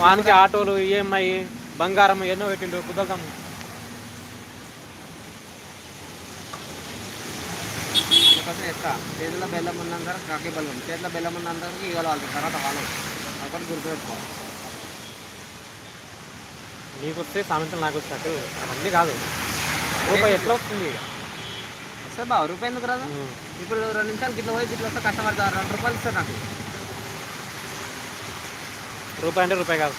వానికి ఆటోలు ఈఎంఐ బంగారం ఎన్నో పెట్టిండు కుదరదాం అందుకోసం ఎత్తా చేతిలో బెల్లం ఉన్నంత కాకి బెల్లం చేతిలో బెల్లం ఉన్నంత ఈగలు వాళ్ళు తర్వాత వాళ్ళు. అక్కడ గుర్తుపెట్టుకోవాలి నీకు వస్తే సామెతలు నాకు వచ్చినట్టు అవన్నీ కాదు. రూపాయి ఎట్లా వస్తుంది సార్ బావ రూపాయి ఎందుకు రాదు. ఇప్పుడు రెండు నిమిషాలు గిట్ల పోయి గిట్ల వస్తే కష్టపడతారు రెండు రూపాయలు ఇస్తారు నాకు. రూపాయి అంటే రూపాయి కాదు.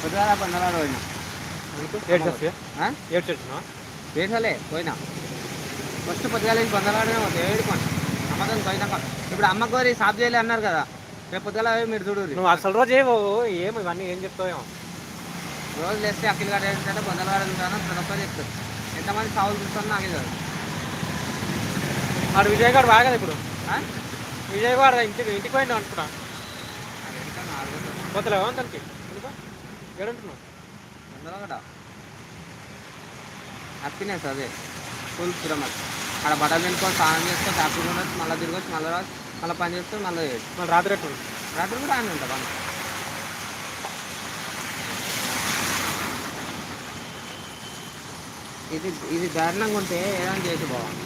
పొద్దుగాల పందలాడు పోయినా. ఏడు? ఏడు పోయినా. ఫస్ట్ పొద్దుగాల వెళ్ళి పందలాడనే పోతే ఏడుకోండి అమ్మకం పోయినాక ఇప్పుడు అమ్మ గోరి సాఫ్ చేయలే అన్నారు కదా. రేపు పొద్దుగాల మీరు చూడు నువ్వు అసలు రోజు ఏవో ఏమి ఇవన్నీ ఏం చెప్తావేమో రోజు లేస్తే అఖిల్ గారు ఏంటంటే పొందలగాడు ఉంటాను ప్రతి ఒక్కరు చెప్తారు. ఎంతమంది సాగులు చూస్తాను నాకే చదువు వాడు విజయగాడు బాగా కదా ఇప్పుడు? విజయవాడ ఇంటికి ఇంటికి పోయిండు అనుకున్నా. ఏడుంటున్నావు పొందలగడ హ్యాపీనెస్ అదే. ఫుల్ ఫ్రీడమ్ అక్కడ బట్టలు తినుకొని స్నానం చేసుకొని హ్యాపీగా ఉండొచ్చు మళ్ళీ తిరగచ్చు మళ్ళీ రావచ్చు మళ్ళీ పని చేసుకొని మళ్ళీ చేయొచ్చు. మళ్ళీ రాత్రి ఎట్టు రాత్రి కూడా ఆయన ఉంటా పని ఇది ఇది దారుణంగా ఉంటే ఏదైనా చేసి బాగుంది